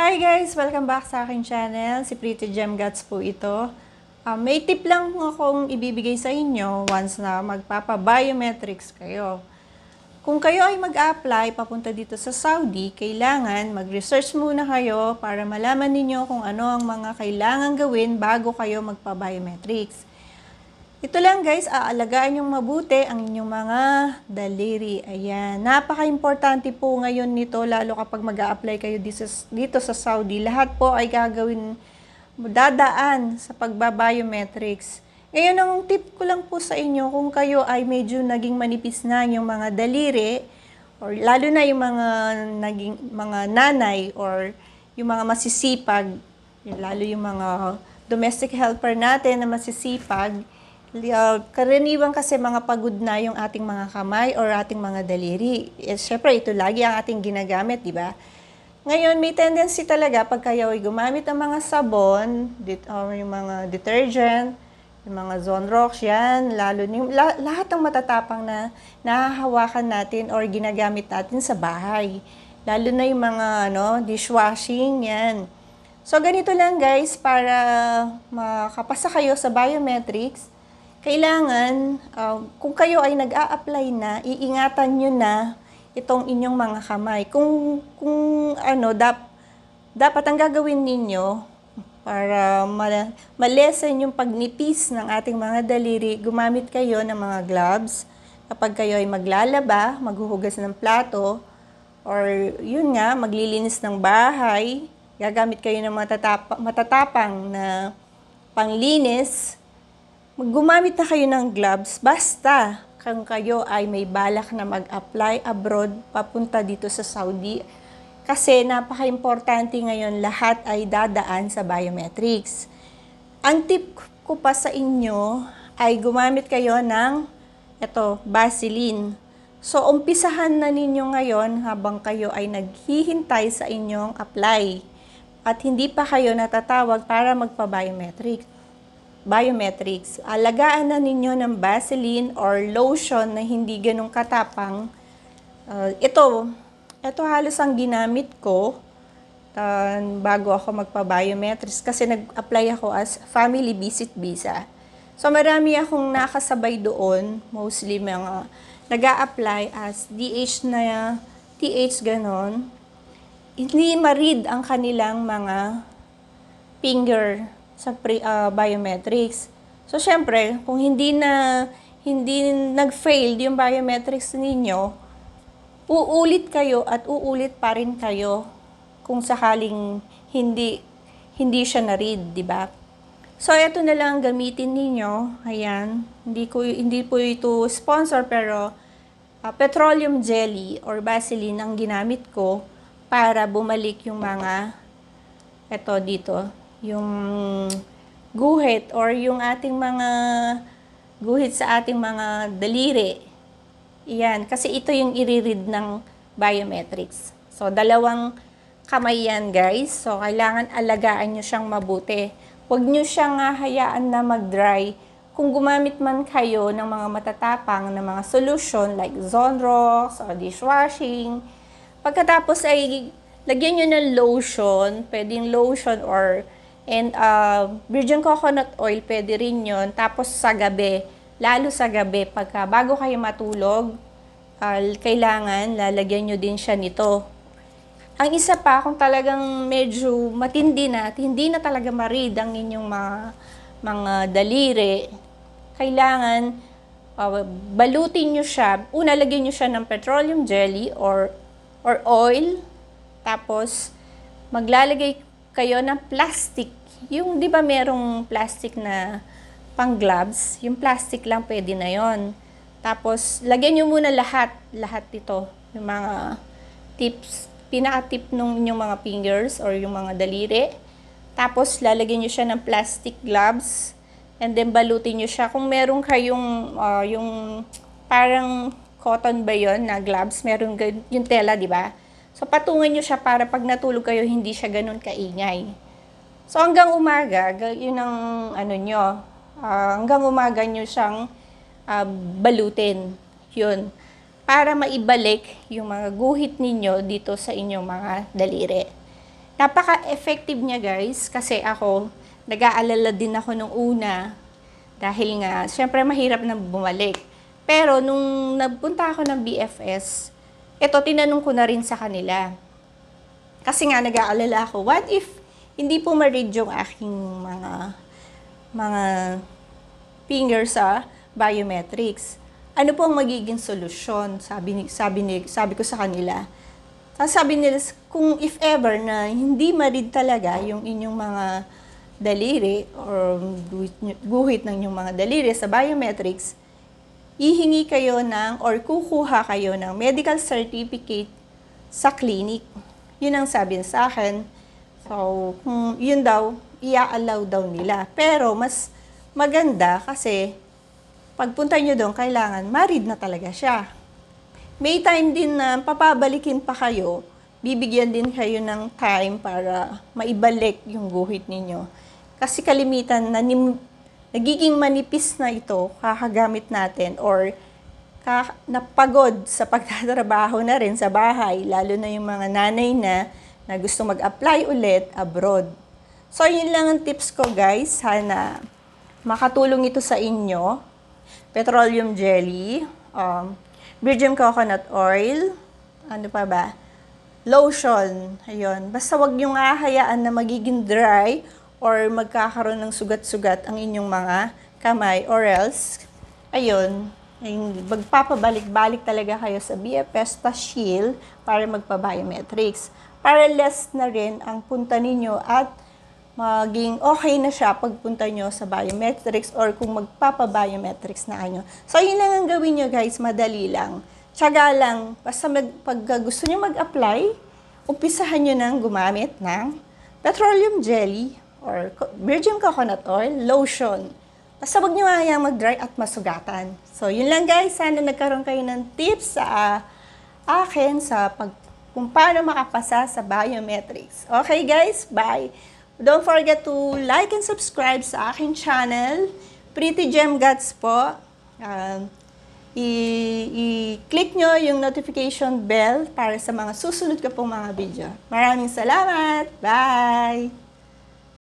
Hi guys! Welcome back sa aking channel. Si Pretty Gem Guts po ito. Ah, may tip lang akong ibibigay sa inyo once na magpapa-biometrics kayo. Kung kayo ay mag-apply papunta dito sa Saudi, kailangan mag-research muna kayo para malaman ninyo kung ano ang mga kailangan gawin bago kayo magpa-biometrics. Ito lang guys, aalagaan yung mabuti ang inyong mga daliri. Ayan. Napaka-importante po ngayon nito, lalo kapag mag apply kayo dito, sa Saudi. Lahat po ay gagawin, dadaan sa pagbabiometrics. Ngayon, ang tip ko lang po sa inyo, kung kayo ay medyo naging manipis na yung mga daliri, or lalo na yung mga naging mga nanay or yung mga masisipag, lalo yung mga domestic helper natin na masisipag, Uh, karaniwan kasi mga pagod na yung ating mga kamay or ating mga daliri. Eh, Siyempre, ito lagi ang ating ginagamit, di ba? Ngayon, may tendency talaga pag kayo ay gumamit ng mga sabon, dit, or yung mga detergent, yung mga Zonrox, yan, lalo yung, la- lahat ng matatapang na nahahawakan natin or ginagamit natin sa bahay. Lalo na yung mga ano, dishwashing, yan. So, ganito lang guys, para makapasa kayo sa biometrics, kailangan, uh, kung kayo ay nag-a-apply na, iingatan nyo na itong inyong mga kamay. Kung, kung ano, dap, dapat ang gagawin ninyo para ma- malesen yung pagnipis ng ating mga daliri, gumamit kayo ng mga gloves. Kapag kayo ay maglalaba, maghuhugas ng plato, or yun nga, maglilinis ng bahay, gagamit kayo ng matatapa, matatapang na panglinis, Gumamit na kayo ng gloves basta kung kayo ay may balak na mag-apply abroad papunta dito sa Saudi. Kasi napaka-importante ngayon lahat ay dadaan sa biometrics. Ang tip ko pa sa inyo ay gumamit kayo ng ito, Vaseline. So, umpisahan na ninyo ngayon habang kayo ay naghihintay sa inyong apply at hindi pa kayo natatawag para magpa-biometrics biometrics. Alagaan na ninyo ng Vaseline or lotion na hindi ganun katapang. Uh, ito, ito halos ang ginamit ko uh, bago ako magpa-biometrics kasi nag-apply ako as family visit visa. So marami akong nakasabay doon, mostly mga nag apply as DH na TH ganon. Hindi ma-read ang kanilang mga finger sa pre, uh, biometrics. So, syempre, kung hindi na hindi nag-fail yung biometrics ninyo, uulit kayo at uulit pa rin kayo kung sakaling hindi hindi siya na-read, di ba? So, ito na lang gamitin ninyo. Ayan. Hindi, ko, hindi po ito sponsor, pero uh, petroleum jelly or Vaseline ang ginamit ko para bumalik yung mga ito dito, yung guhit or yung ating mga guhit sa ating mga daliri. Iyan, kasi ito yung i-read ng biometrics. So, dalawang kamay yan, guys. So, kailangan alagaan nyo siyang mabuti. Huwag nyo siyang hayaan na mag-dry. Kung gumamit man kayo ng mga matatapang na mga solution like Zonrox or dishwashing, pagkatapos ay lagyan nyo ng lotion, pwedeng lotion or And uh, virgin coconut oil, pwede rin yun. Tapos sa gabi, lalo sa gabi, pagka bago kayo matulog, uh, kailangan lalagyan nyo din siya nito. Ang isa pa, kung talagang medyo matindi na at hindi na talaga marid ang inyong mga, mga daliri, kailangan uh, balutin nyo siya. Una, lagyan nyo siya ng petroleum jelly or, or oil. Tapos, maglalagay kayo ng plastic yung, di ba merong plastic na pang gloves, yung plastic lang pwede na yon. Tapos, lagyan nyo muna lahat, lahat ito, yung mga tips, pinaka-tip nung inyong mga fingers or yung mga daliri. Tapos, lalagyan nyo siya ng plastic gloves, and then balutin nyo siya. Kung meron kayong, uh, yung parang cotton ba yon na gloves, meron yung tela, di ba? So, patungan nyo siya para pag natulog kayo, hindi siya ganun kaingay. So hanggang umaga, yun ang ano nyo, uh, hanggang umaga nyo siyang uh, balutin. Yun. Para maibalik yung mga guhit ninyo dito sa inyong mga daliri. Napaka-effective niya guys kasi ako, nag-aalala din ako nung una dahil nga, syempre mahirap na bumalik. Pero nung nagpunta ako ng BFS, eto tinanong ko na rin sa kanila. Kasi nga nag-aalala ako, what if hindi po ma-read yung aking mga mga finger sa biometrics? Ano po ang magiging solusyon? Sabi ni sabi ni sabi ko sa kanila. Tapos sabi nila, kung if ever na hindi ma-read talaga yung inyong mga daliri or guhit ng inyong mga daliri sa biometrics, ihingi kayo ng or kukuha kayo ng medical certificate sa clinic. Yun ang sabi sa akin. So, yun daw, ia-allow daw nila. Pero mas maganda kasi pagpunta nyo doon, kailangan ma-read na talaga siya. May time din na papabalikin pa kayo, bibigyan din kayo ng time para maibalik yung guhit ninyo. Kasi kalimitan na nagiging manipis na ito, kakagamit natin or ka, napagod sa pagtatrabaho na rin sa bahay, lalo na yung mga nanay na na gusto mag-apply ulit abroad. So, yun lang ang tips ko guys. Sana makatulong ito sa inyo. Petroleum jelly, um, virgin coconut oil, ano pa ba? Lotion, ayun. Basta wag yung ahayaan na magiging dry or magkakaroon ng sugat-sugat ang inyong mga kamay or else, ayun, magpapabalik-balik talaga kayo sa BFS ta Shield para magpa-biometrics. Para less na rin ang punta ninyo at maging okay na siya pagpunta nyo sa biometrics or kung magpapa-biometrics na kayo. So, yun lang ang gawin nyo guys, madali lang. Tsaga lang, basta mag, pag gusto nyo mag-apply, umpisahan nyo nang gumamit ng petroleum jelly or virgin coconut oil, lotion. Basta wag nyo hayang mag-dry at masugatan. So, yun lang guys. Sana nagkaroon kayo ng tips sa ah, akin sa pag kung paano makapasa sa biometrics. Okay guys, bye! Don't forget to like and subscribe sa aking channel, Pretty Gem Guts po. Um, i-click nyo yung notification bell para sa mga susunod ko pong mga video. Maraming salamat! Bye!